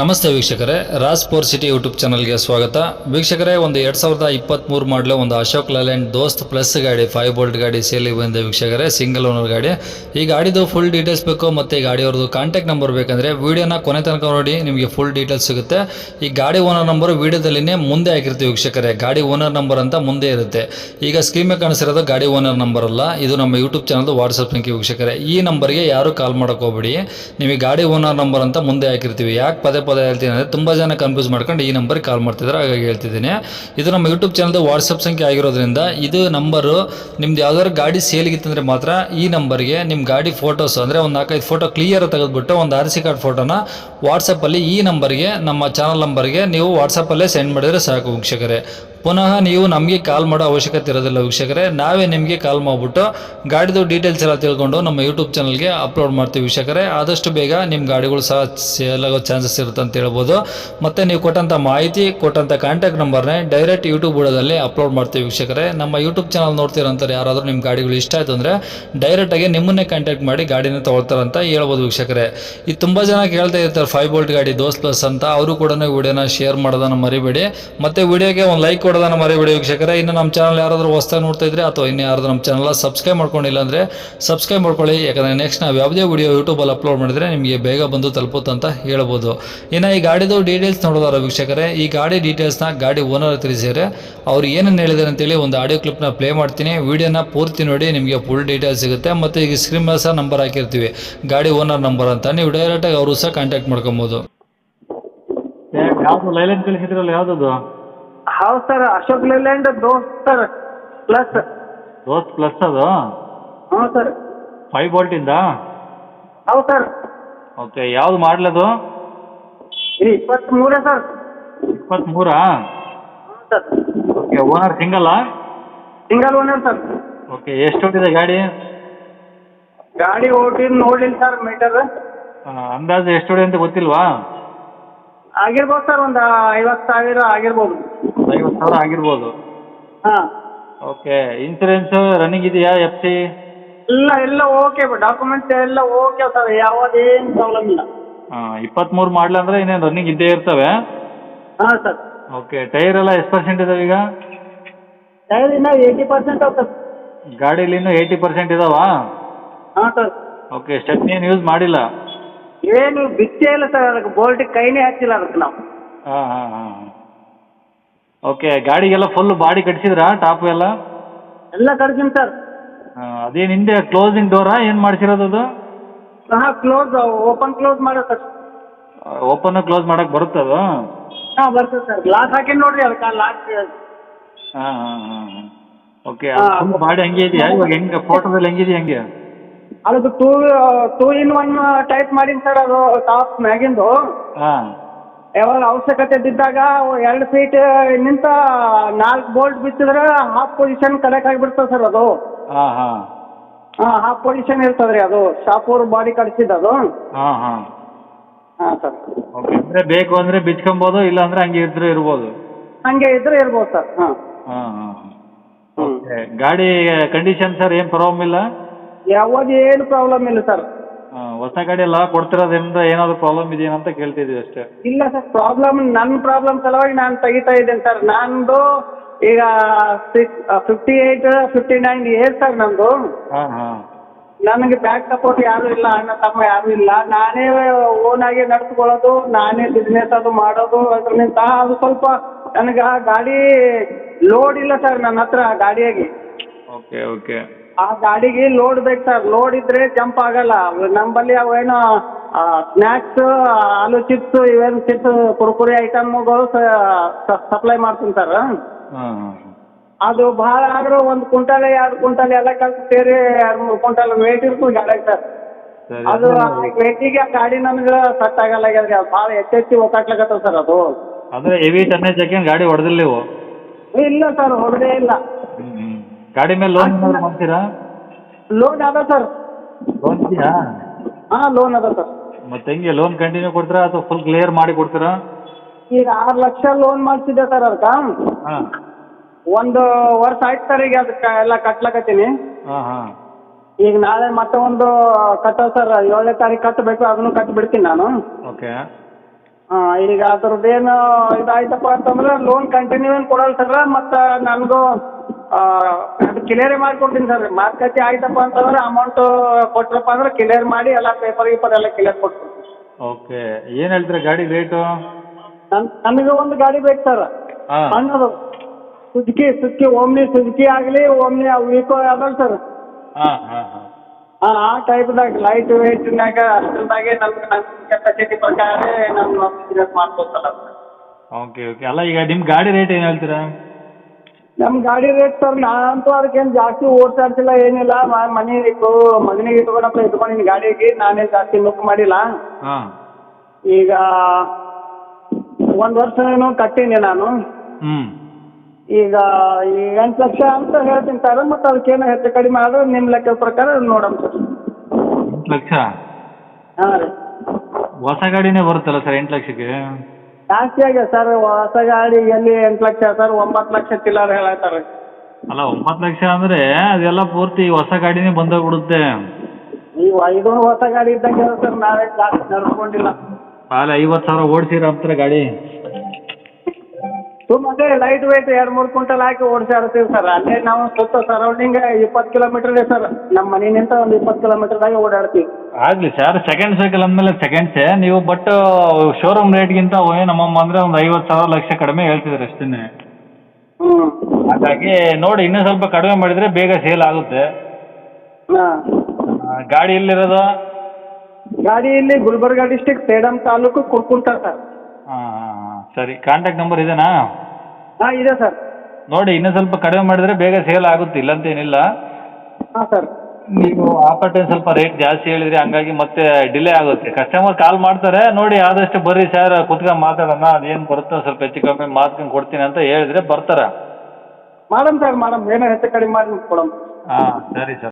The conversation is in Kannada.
ನಮಸ್ತೆ ವೀಕ್ಷಕರೇ, ರಾಜ್ ಪೋರ್ ಸಿಟಿ ಯೂಟ್ಯೂಬ್ ಚಾನಲ್ಗೆ ಸ್ವಾಗತ. ವೀಕ್ಷಕರೇ, ಒಂದು ಎರಡು ಸಾವಿರದ ಇಪ್ಪತ್ತ್ಮೂರು ಮಾಡಲು ಒಂದು ಅಶೋಕ್ ಲೇಲ್ಯಾಂಡ್ ದೋಸ್ತ್ ಪ್ಲಸ್ ಗಾಡಿ, ಫೈವ್ ಬೋಲ್ಟ್ ಗಾಡಿ ಸೇಲಿಗೆ ಬಂದಿದೆ ವೀಕ್ಷಕರೇ, ಸಿಂಗಲ್ ಓನರ್ ಗಾಡಿ. ಈ ಗಾಡಿದು ಫುಲ್ ಡೀಟೇಲ್ಸ್ ಬೇಕು ಮತ್ತು ಈ ಗಾಡಿಯವ್ರದ್ದು ಕಾಂಟ್ಯಾಕ್ಟ್ ನಂಬರ್ ಬೇಕಂದರೆ ವೀಡಿಯೋನ ಕೊನೆ ತನಕ ನೋಡಿ, ನಿಮಗೆ ಫುಲ್ ಡೀಟೇಲ್ಸ್ ಸಿಗುತ್ತೆ. ಈ ಗಾಡಿ ಓನರ್ ನಂಬರು ವೀಡಿಯೋದಲ್ಲಿನೇ ಮುಂದೆ ಹಾಕಿರ್ತೀವಿ ವೀಕ್ಷಕರೇ, ಗಾಡಿ ಓನರ್ ನಂಬರ್ ಅಂತ ಮುಂದೆ ಇರುತ್ತೆ. ಈಗ ಸ್ಕ್ರೀನ್ ಕಾಣಿಸಿರೋದು ಗಾಡಿ ಓನರ್ ನಂಬರ್ ಅಲ್ಲ, ಇದು ನಮ್ಮ ಯೂಟ್ಯೂಬ್ ಚಾನಲ್ದು ವಾಟ್ಸಪ್ ಸಂಖ್ಯೆ ವೀಕ್ಷಕರೇ. ಈ ನಂಬರ್ಗೆ ಯಾರು ಕಾಲ್ ಮಾಡೋಕೆ ಹೋಗ್ಬೇಡಿ, ನಿಮಗೆ ಗಾಡಿ ಓನರ್ ನಂಬರ್ ಅಂತ ಮುಂದೆ ಹಾಕಿರ್ತೀವಿ. ಯಾಕೆ ಪದೇ ಪದೇ ಹೇಳ್ತೀನಿ ಅಂದರೆ ತುಂಬ ಜನ ಕನ್ಫ್ಯೂಸ್ ಮಾಡ್ಕೊಂಡು ಈ ನಂಬರ್ಗೆ ಕಾಲ್ ಮಾಡ್ತಿದ್ದಾರೆ ಹಾಗಾಗಿ ಹೇಳ್ತಿದ್ದೀನಿ. ಇದು ನಮ್ಮ ಯೂಟ್ಯೂಬ್ ಚಾನಲ್ದು ವಾಟ್ಸಪ್ ಸಂಖ್ಯೆ ಆಗಿರೋದ್ರಿಂದ ಇದು ನಂಬರು ನಿಮ್ದು ಯಾವ್ದಾದ್ರು ಗಾಡಿ ಸೇಲ್ಗಿತ್ತಂದರೆ ಮಾತ್ರ ಈ ನಂಬರ್ಗೆ ನಿಮ್ಮ ಗಾಡಿ ಫೋಟೋಸ್ ಅಂದರೆ ಒಂದು ನಾಲ್ಕೈದು ಫೋಟೋ ಕ್ಲಿಯರ್ ತೆಗೆದುಬಿಟ್ಟು ಒಂದು ಆರ್ ಸಿ ಕಾರ್ಡ್ ಫೋಟೋನ ವಾಟ್ಸಪ್ಪಲ್ಲಿ ಈ ನಂಬರ್ಗೆ ನಮ್ಮ ಚಾನಲ್ ನಂಬರ್ಗೆ ನೀವು ವಾಟ್ಸಪ್ಪಲ್ಲೇ ಸೆಂಡ್ ಮಾಡಿದರೆ ಸಾಕು ವೀಕ್ಷಕರೇ. ಪುನಃ ನೀವು ನಮಗೆ ಕಾಲ್ ಮಾಡೋ ಅವಶ್ಯಕತೆ ಇರೋದಿಲ್ಲ ವೀಕ್ಷಕರೇ. ನಾವೇ ನಿಮಗೆ ಕಾಲ್ ಮಾಡಿಬಿಟ್ಟು ಗಾಡಿದು ಡೀಟೇಲ್ಸ್ ಎಲ್ಲ ತಿಳ್ಕೊಂಡು ನಮ್ಮ ಯೂಟ್ಯೂಬ್ ಚಾನಲ್ಗೆ ಅಪ್ಲೋಡ್ ಮಾಡ್ತೀವಿ ವೀಕ್ಷಕರೇ. ಆದಷ್ಟು ಬೇಗ ನಿಮ್ಮ ಗಾಡಿಗಳು ಸಹ ಸೇಲ್ ಆಗೋ ಚಾನ್ಸಸ್ ಇರುತ್ತೆ ಅಂತ ಹೇಳ್ಬೋದು. ಮತ್ತು ನೀವು ಕೊಟ್ಟಂಥ ಮಾಹಿತಿ ಕೊಟ್ಟಂಥ ಕಾಂಟ್ಯಾಕ್ಟ್ ನಂಬರ್ನೇ ಡೈರೆಕ್ಟ್ ಯೂಟ್ಯೂಬ್ ಬುಡದಲ್ಲಿ ಅಪ್ಲೋಡ್ ಮಾಡ್ತೀವಿ ವೀಕ್ಷಕರೇ. ನಮ್ಮ ಯೂಟ್ಯೂಬ್ ಚಾನಲ್ ನೋಡ್ತಿರೋಂಥವ್ರು ಯಾರಾದರೂ ನಿಮ್ಮ ಗಾಡಿಗಳು ಇಷ್ಟ ಆಯಿತು ಅಂದರೆ ಡೈರೆಕ್ಟಾಗಿ ನಿಮ್ಮನ್ನೇ ಕಾಂಟ್ಯಾಕ್ಟ್ ಮಾಡಿ ಗಾಡಿನ ತೊಗೊಳ್ತಾರಂತ ಹೇಳ್ಬೋದು ವೀಕ್ಷಕರೇ. ಇದು ತುಂಬ ಜನ ಕೇಳ್ತಾ ಇರ್ತಾರೆ ಫೈವ್ ಬೋಲ್ಟ್ ಗಾಡಿ ದೋಸ್ ಪ್ಲಸ್ ಅಂತ. ಅವರು ಕೂಡ ವಿಡಿಯೋನ ಶೇರ್ ಮಾಡೋದನ್ನು ಮರಿಬೇಡಿ. ಮತ್ತು ವಿಡಿಯೋಗೆ ಒಂದು ಲೈಕ್ ಕೊಡೋದನ್ನ ಮರಿಬೇಡಿ ವೀಕ್ಷಕರೇ, ಇನ್ನು ನಮ್ಮ ಚಾನಲ್ ಯಾರಾದರೂ ಹೊಸ್ದಾಗಿ ನೋಡ್ತಾ ಇದ್ರೆ ಅಥವಾ ಇನ್ನು ಯಾರಾದರೂ ನಮ್ಮ ಚಾನಲ್ ಸಬ್ಸ್ಕ್ರೈಬ್ ಮಾಡ್ಕೊಂಡಿಲ್ಲ ಅಂದರೆ ಸಬ್ಸ್ಕ್ರೈಬ್ ಮಾಡ್ಕೊಳ್ಳಿ. ಯಾಕಂದರೆ ನೆಕ್ಸ್ಟ್ ನಾವು ಯಾವುದೇ ವಿಡಿಯೋ ಯೂಟ್ಯೂಬಲ್ಲಿ ಅಪ್ಲೋಡ್ ಮಾಡಿದರೆ ನಿಮಗೆ ಬೇಗ ಬಂದು ತಲುಪುತ್ತೆ ಅಂತ ಹೇಳ್ಬೋದು. ಇನ್ನು ಈ ಗಾಡಿದು ಡೀಟೇಲ್ಸ್ ನೋಡೋದಾರ ವೀಕ್ಷಕರೇ, ಈ ಗಾಡಿ ಡೀಟೇಲ್ಸ್ನ ಗಾಡಿ ಓನರ್ ತಿಳಿಸಿದರೆ ಅವ್ರು ಏನೇನು ಹೇಳಿದ್ದಾರೆ ಅಂತೇಳಿ ಒಂದು ಆಡಿಯೋ ಕ್ಲಿಪ್ನ ಪ್ಲೇ ಮಾಡ್ತೀನಿ. ವಿಡಿಯೋನ ಪೂರ್ತಿ ನೋಡಿ ನಿಮಗೆ ಫುಲ್ ಡೀಟೇಲ್ಸ್ ಸಿಗುತ್ತೆ. ಮತ್ತು ಈಗ ಸ್ಕ್ರೀನ್ ಮೇಲೆ ಸಹ ನಂಬರ್ ಹಾಕಿರ್ತೀವಿ. ಗಾಡಿ ಓನರ್ ನಂಬರ್ ಅಂತ. ನೀವು ಡೈರೆಕ್ಟಾಗಿ ಅವರು ಸಹ ಕಾಂಟ್ಯಾಕ್ಟ್ ಮಾಡ್ಕೊಬೋದು. ಯಾವುದು ಲೈಲೆನ್ ಕಳಿಸಿದ್ರಲ್ಲ ಯಾವುದದು? ಹೌದು sir Ashok Leyland Dost sir plus. Dost plus ಅದು? ಹ್ಞೂ ಸರ್. ಫೈವ್ ಬೋಲ್ಟಿಂದ? ಹೌದು ಸರ್. ಓಕೆ ಯಾವ್ದು ಮಾಡ್ಲದು ಇದು ಇಪ್ಪತ್ತ್ಮೂರೇ ಸರ್. ಇಪ್ಪತ್ತ್ಮೂರಾ ಹ್ಞೂ sir. Okay owner ಸಿಂಗಲ್ಲಾ? Single owner sir. Okay ಎಷ್ಟು ಓಡಿದೆ ಗಾಡಿ? ಗಾಡಿ ಓಟಿದ್ ನೋಡ್ಲಿಲ್ಲ ಸರ್ ಮೀಟರ್. ಅಂದಾಜು ಎಷ್ಟು ಹೊಡೆ ಅಂತ ಗೊತ್ತಿಲ್ವಾ? ಆಗಿರ್ಬೋದು ಸರ್ ಒಂದು ಐವತ್ತು ಸಾವಿರ ಆಗಿರ್ಬೋದು. ಒಂದು ಐವತ್ತು ಸಾವಿರ ಆಗಿರ್ಬೋದು? ಹಾಂ. ಓಕೆ ಇನ್ಸೂರೆನ್ಸ್ ರನ್ನಿಂಗ್ ಇದೆಯಾ ಎಫ್ ಸಿ ಇಲ್ಲ ಎಲ್ಲ ಓಕೆ ಡಾಕ್ಯುಮೆಂಟ್ಸ್ ಎಲ್ಲ ಓಕೆ ಸರ್ ಯಾವುದೇನು ಪ್ರಾಬ್ಲಮ್ ಇಲ್ಲ. ಹಾಂ ಇಪ್ಪತ್ತ್ಮೂರು ಮಾಡಲ ಅಂದರೆ ಇನ್ನೇನು ರನ್ನಿಂಗ್ ಇದ್ದೇ ಇರ್ತವೆ? ಹಾಂ ಸರ್. ಓಕೆ ಟೈರ್ ಎಲ್ಲ ಎಷ್ಟು ಪರ್ಸೆಂಟ್ ಇದಾವೆ ಈಗ? ಟೈರ್ ಇನ್ನೂ ಏಯ್ಟಿ ಪರ್ಸೆಂಟ್ ಸರ್. ಗಾಡೀಲಿ ಇನ್ನೂ ಏಯ್ಟಿ ಪರ್ಸೆಂಟ್ ಇದಾವಾ? ಹಾಂ ಸರ್. ಓಕೆ ಸ್ಟೆಪ್ನಿ ಏನು ಯೂಸ್ ಮಾಡಿಲ್ಲ? ಏನು ಬಿಚ್ಚೇ ಇಲ್ಲ ಸರ್ ಅದಕ್ಕೆ ಬೋಲ್ಟ್ ಕೈನೇ ಹಾಕಿಲ್ಲ ಅದಕ್ಕೆ ನಾವು. ಹಾಂ ಹಾಂ ಹಾಂ ಓಕೆ ಗಾಡಿಗೆಲ್ಲ ಫುಲ್ ಬಾಡಿ ಕಟ್ಸಿದ್ರಾ ಟಾಪ್ ಎಲ್ಲ? ಎಲ್ಲ ಕಡ್ತೀನಿ ಸರ್. ಅದೇನು ಹಿಂದೆ ಕ್ಲೋಸಿಂಗ್ ಡೋರಾ ಏನು ಮಾಡ್ಸಿರೋದು ಅದು? ಹಾಂ ಕ್ಲೋಸ್ ಓಪನ್ ಕ್ಲೋಸ್ ಮಾಡೋ ಸರ್. ಓಪನ್ ಕ್ಲೋಸ್ ಮಾಡೋಕೆ ಬರುತ್ತೆ ಅದು? ಹಾಂ ಬರ್ತದೆ ಸರ್. ಗ್ಲಾಸ್ ಹಾಕಿ ನೋಡ್ರಿ ಅದಕ್ಕೆ ಲಾಕ್ ಹಾಂ ಹಾಂ ಹಾಂ ಹಾಂ. ಓಕೆ ಬಾಡಿ ಹಂಗೆ ಇದೆಯಾ? ಇವಾಗ ಹೆಂಗೆ ಫೋಟೋದಲ್ಲಿ ಹೆಂಗಿದೆಯಾ ಹಂಗೆ? ಅದಕ್ಕೆ two two in one type ಮಾಡೀನಿ ಸರ್ ಅದು ಟಾಪ್ ಮ್ಯಾಗಿಂದು. ಹಾಂ. ಯಾವಾಗ ಅವಶ್ಯಕತೆ ಬಿದ್ದಾಗ ಎರಡು ಫೀಟ್ ನಿಂತ ನಾಲ್ಕು ಬೋಲ್ಟ್ ಬಿಚ್ಚಿದ್ರೆ ಹಾಫ್ ಪೊಸಿಷನ್ ಕಡೆಕ್ ಆಗಿಬಿಡ್ತದೆ ಸರ್ ಅದು. ಹಾಂ ಹಾಂ. ಹಾಂ ಹಾಫ್ ಪೊಸಿಷನ್ ಇರ್ತದೆ ರೀ ಅದು. ಶಾಪೂರ್ ಬಾಡಿ ಕಡಿಸಿದ್ದು ಅದು. ಹಾಂ ಹಾಂ. ಹಾಂ ಸರ್ ಓಕೆ ಅಂದರೆ ಬೇಕು ಅಂದರೆ ಬಿಚ್ಕೊಬೋದು ಇಲ್ಲ ಅಂದ್ರೆ ಹಂಗೆ ಇದ್ರೆ ಇರ್ಬೋದು. ಹಂಗೆ ಇದ್ರೆ ಇರ್ಬೋದು ಸರ್ ಹಾಂ. ಹಾಂ ಹಾಂ ಓಕೆ ಗಾಡಿ ಕಂಡೀಷನ್ ಸರ್ ಏನು ಪ್ರಾಬ್ಲಮ್ ಇಲ್ಲ? ಯಾವಾಗ ಏನು ಪ್ರಾಬ್ಲಮ್ ಇಲ್ಲ ಸರ್ ಆ, ಹೊಸ ಗಾಡಿ ಎಲ್ಲ ಕೊಡ್ತಿರೋದ್ರಿಂದ ಏನಾದ್ರು ಪ್ರಾಬ್ಲಮ್ ಇದೆಯಾ ಅಂತ ಕೇಳ್ತಿದ್ವಿ ಅಷ್ಟೇ. ಇಲ್ಲ ಸರ್ ಪ್ರಾಬ್ಲಮ್ ನನ್ನ ಪ್ರಾಬ್ಲಮ್ ಸಲುವಾಗಿ ನಾನು ತೆಗಿತಾ ಇದ್ದೇನೆ ಸರ್ ನಂದು ಈಗ fifty eight fifty nine age sir ನಂದು. ಹಾ ಹಾ. ನನಗೆ ಬ್ಯಾಕ್ ಸಪೋರ್ಟ್ ಯಾರು ಇಲ್ಲ ಅಣ್ಣ ತಮ್ಮ ಯಾರು ಇಲ್ಲ. ನಾನೇ ಓನ್ ಆಗಿ ನಡ್ಸ್ಕೊಳ್ಳೋದು ನಾನೇ ಬಿಸ್ನೆಸ್ ಅದು ಮಾಡೋದು ಅದರಿಂದ ಅದು ಸ್ವಲ್ಪ ನನಗೆ ಆ ಗಾಡಿ ಲೋಡ್ ಇಲ್ಲ ಸರ್ ನನ್ನ ಹತ್ರ ಗಾಡಿಯಾಗಿ. ಓಕೆ ಓಕೆ ಆ ಗಾಡಿಗೆ ಲೋಡ್ ಬೇಕು ಸರ್ ಲೋಡ್ ಇದ್ರೆ ಜಂಪ್ ಆಗಲ್ಲ. ನಮ್ಮಲ್ಲಿ ಅವೇನು ಸ್ನ್ಯಾಕ್ಸ್ ಆಲೂ ಚಿಪ್ಸ್ ಇವೇನು ಚಿಪ್ಸ್ ಕುರ್ಕುರೆ ಐಟಮ್ಗಳು ಸಪ್ಲೈ ಮಾಡ್ತೀನಿ ಸರ್ ಅದು ಭಾಳ ಆದ್ರೂ ಒಂದು ಕ್ವಿಂಟಲ್ ಎರಡು ಕ್ವಿಂಟಲ್ ಎಲ್ಲ ಕಲ್ತು ಸೇರಿ ಎರಡು ಮೂರು ಕ್ವಿಂಟಲ್ ವೇಟ್ ಇರ್ತದೆ ಗಾಡಿಗೆ ಸರ್ ಅದು ವೇಟಿಗೆ ಆ ಗಾಡಿ ನನಗೆ ಸಟ್ ಆಗಲ್ಲ ಆಗ್ಯದ್ರಿ ಅದು ಭಾಳ ಹೆಚ್ಚೆಚ್ಚಿ ಒತ್ತಾಟ್ಲಾಗತ್ತದ ಸರ್ ಅದು. ಅಂದರೆ ಹೆವಿ ಟನ್ನೇಜ್ ಹಾಕಿ ಗಾಡಿ ಹೊಡೆದಿಲ್ಲ ನೀವು? ಇಲ್ಲ ಸರ್ ಹೊಡೆದೇ ಇಲ್ಲ. ಗಾಡಿ ಮೇಲೆ ಲೋನ್ ಏನಾದ್ರು ಮಾಡ್ತೀರಾ? ಲೋನ್ ಅದ ಸರ್ ಲೋನ್ ಇದೆಯಾ? ಹಾಂ ಲೋನ್ ಅದ ಸರ್ ಮತ್ತೆ ಹೆಂಗೆ ಲೋನ್ ಕಂಟಿನ್ಯೂ ಕೊಡ್ತೀರಾ ಅಥವಾ ಫುಲ್ ಕ್ಲಿಯರ್ ಮಾಡಿ ಕೊಡ್ತೀರಾ? ಈಗ ಆರು ಲಕ್ಷ ಲೋನ್ ಮಾಡ್ಸಿದ್ದೆ ಸರ್ ಅದಕ್ಕ ಹಾಂ. ಒಂದು ವರ್ಷ ಆಯ್ತು ಸರ್ ಈಗ ಅದಕ್ಕೆ ಎಲ್ಲ ಕಟ್ಲಕತ್ತೀನಿ. ಹಾಂ ಹಾಂ. ಈಗ ನಾಳೆ ಮತ್ತೆ ಒಂದು ಕಟ್ಟೋ ಸರ್ ಏಳನೇ ತಾರೀಕು ಕಟ್ಟಬೇಕು ಅದನ್ನು ಕಟ್ ಬಿಡ್ತೀನಿ ನಾನು. ಓಕೆ. ಹಾಂ ಈಗ ಅದ್ರದ್ದೇನು ಇದಾಯ್ತಪ್ಪ ಅಂತಂದ್ರೆ ಲೋನ್ ಕಂಟಿನ್ಯೂ ಏನು ಕೊಡಲ್ಲ ಸರ್ ಮತ್ತು ನನಗೂ ಕ್ಲಿಯರೇ ಮಾಡ್ಕೊಡ್ತೀನಿ ಸರ್ ಮಾರುಕಟ್ಟೆ ಆಯ್ತಪ್ಪ ಅಂತಂದ್ರೆ ಅಮೌಂಟು ಕೊಟ್ರಪ್ಪ ಅಂದ್ರೆ ಕ್ಲಿಯರ್ ಮಾಡಿ ಎಲ್ಲ ಪೇಪರ್ ಗೀಪರ್ ಎಲ್ಲ ಕ್ಲಿಯರ್ ಕೊಡ್ತೀನಿ ಓಕೆ. ಏನು ಹೇಳ್ತೀರ ಗಾಡಿ ರೇಟು ನನ್ ನನಗೆ ಒಂದು ಗಾಡಿ ಬೇಕು ಸರ್ ಹಾಂ. ಸಣ್ಣದು. ಸುಜುಕಿ ಸುಜುಕಿ ಓಮ್ನಿ ಸುಜುಕಿ ಆಗಲಿ ಓಮ್ನಿ ವೀಕೋ ಅದಲ್ಲ ಸರ್ ಹಾಂ ಹಾಂ ಹಾಂ. ಹಾಂ ಆ ಟೈಪ್ದಾಗ ಲೈಟ್ ವೆಯ್ಟ್ನಾಗ ಅದ್ರದಾಗೆ ನಮ್ಗೆ ನನ್ನ ಕೆಪಾಸಿಟಿ ಪ್ರಕಾರ ನಮ್ಮ ಬಿಸ್ನೆಸ್ ಸರ್ ಓಕೆ ಓಕೆ. ಅಲ್ಲ ಈಗ ನಿಮ್ಮ ಗಾಡಿ ರೇಟ್ ಏನು ಹೇಳ್ತೀರಾ? ನಮ್ಮ ಗಾಡಿ ರೇಟ್ ಸರ್ ನಾನಂತೂ ಅದಕ್ಕೇನು ಜಾಸ್ತಿ ಓಡ್ಸಾಡ್ಸಿಲ್ಲ ಏನಿಲ್ಲ. ಮ- ಮನೆ ಇಟ್ಟು ಮಗನಿಗೆ ಇಟ್ಕೊಂಡಪ್ಪ ಇಟ್ಕೊಂಡಿನಿ ಗಾಡಿಗೆ ನಾನೇ ಜಾಸ್ತಿ ಲುಕ್ ಮಾಡಿಲ್ಲ. ಹಾಂ. ಈಗ ಒಂದು ವರ್ಷ ಏನೋ ಕಟ್ಟೀನಿ ನಾನು. ಹ್ಞೂ ಈಗ ಈ ಎಂಟು ಲಕ್ಷ ಅಂತ ಹೇಳ್ತೀನಿ ಸರ್ ಮತ್ತು ಅದಕ್ಕೇನು ಹೆಚ್ಚು ಕಡಿಮೆ ಆದ್ರೆ ನಿಮ್ಮ ಲೆಕ್ಕದ ಪ್ರಕಾರ ನೋಡೋಣ ಸರ್ ಎಂಟು ಲಕ್ಷ? ಹಾಂ ರೀ. ಹೊಸ ಗಾಡಿನೇ ಬರುತ್ತಲ್ಲ ಸರ್ ಎಂಟು ಲಕ್ಷಕ್ಕೆ? ಜಾಸ್ತಿ ಆಗ್ಯದ ಸರ್ ಹೊಸ ಗಾಡಿ ಎಲ್ಲಿ ಎಂಟು ಲಕ್ಷ ಸರ್ ಒಂಬತ್ತು ಲಕ್ಷ ಚಿಲ್ಲರ್ ಹೇಳತ್ತಾರೆ. ಅಲ್ಲ ಒಂಬತ್ತು ಲಕ್ಷ ಅಂದ್ರೆ ಅದೆಲ್ಲ ಪೂರ್ತಿ ಹೊಸ ಗಾಡಿನೇ ಬಂದೋಗ್ಬಿಡುತ್ತೆ. ನೀವು ಐದು ಹೊಸ ಗಾಡಿ ಇದ್ದಂಗೆ ಸರ್ ನಾವೇ ಜಾಸ್ತಿ ನಡ್ಕೊಂಡಿಲ್ಲ ಅಲ್ಲ ಐವತ್ತು ಸಾವಿರ ಓಡಿಸಿರ ಅಂತಾರೆ ಗಾಡಿ. ಸುಮ್ಮನೆ ಲೈಟ್ ವೆಯ್ಟ್ ಎರಡು ಮೂರು ಕ್ವಿಂಟಲ್ ಹಾಕಿ ಓಡಿಸಾಡ್ತೀವಿ ಸರ್. ಅಲ್ಲೇ ನಾವು ಸುತ್ತ ಸರೌಂಡಿಂಗ್ ಇಪ್ಪತ್ತು ಕಿಲೋಮೀಟರ್ ಇದೆ ಸರ್. ನಮ್ಮ ಮನೆಯಿಂದ ಒಂದು ಇಪ್ಪತ್ತು ಕಿಲೋಮೀಟರ್ದಾಗೆ ಓಡಾಡ್ತೀವಿ. ಆಗಲಿ ಸರ್ ಸೆಕೆಂಡ್ ಸೈಕಲ್ ಅಂದಮೇಲೆ ಸೆಕೆಂಡ್ಸೇ ನೀವು ಬಟ್ ಶೋರೂಮ್ ರೇಟ್ಗಿಂತ ನಮ್ಮಮ್ಮ ಅಂದರೆ ಒಂದು ಐವತ್ತು ಸಾವಿರ ಲಕ್ಷ ಕಡಿಮೆ ಹೇಳ್ತಿದ್ದಾರೆ ಅಷ್ಟೇ ಹ್ಞೂ ಹಾಗಾಗಿ ನೋಡಿ ಇನ್ನೂ ಸ್ವಲ್ಪ ಕಡಿಮೆ ಮಾಡಿದರೆ ಬೇಗ ಸೇಲ್ ಆಗುತ್ತೆ. ಹಾಂ. ಗಾಡಿ ಎಲ್ಲಿರೋದು? ಗಾಡಿ ಇಲ್ಲಿ ಗುಲ್ಬರ್ಗ ಡಿಸ್ಟಿಕ್ ಸೇಡಂ ತಾಲೂಕು ಕುರ್ಕುಂಟ ಸರ್ ಹಾಂ ಹಾಂ ಹಾಂ. ಸರಿ ಕಾಂಟ್ಯಾಕ್ಟ್ ನಂಬರ್ ಇದೆನಾ? ಹಾಂ ಇದೆ ಸರ್ ನೋಡಿ ಇನ್ನೂ ಸ್ವಲ್ಪ ಕಡಿಮೆ ಮಾಡಿದರೆ ಬೇಗ ಸೇಲ್ ಆಗುತ್ತೆ ಇಲ್ಲಂತೇನಿಲ್ಲ. ಹಾಂ ಸರ್ ನೀವು ಆಫರ್ ಟೈಮ್ ಸ್ವಲ್ಪ ರೇಟ್ ಜಾಸ್ತಿ ಹೇಳಿದ್ರಿ ಹಂಗಾಗಿ ಮತ್ತೆ ಡಿಲೇ ಆಗುತ್ತೆ. ಕಸ್ಟಮರ್ ಕಾಲ್ ಮಾಡ್ತಾರೆ ನೋಡಿ ಆದಷ್ಟು ಬರ್ರಿ ಸರ್ ಕುತ್ಕೊಂಡು ಮಾತಾಡೋಣ ಅದೇನು ಬರುತ್ತೋ ಸ್ವಲ್ಪ ಹೆಚ್ಚು ಕಮ್ಮಿ ಮಾತ್ಕೊಂಡು ಕೊಡ್ತೀನಿ ಅಂತ ಹೇಳಿದ್ರೆ ಬರ್ತಾರೆ. ಮಾಡಮ್ ಸರ್ ಮಾಡಮ್ ಏನೋ ಹೆಚ್ಚು ಕಡಿಮೆ ಮಾಡಿ ಕೊಡಮ್ ಹಾಂ ಸರಿ ಸರ್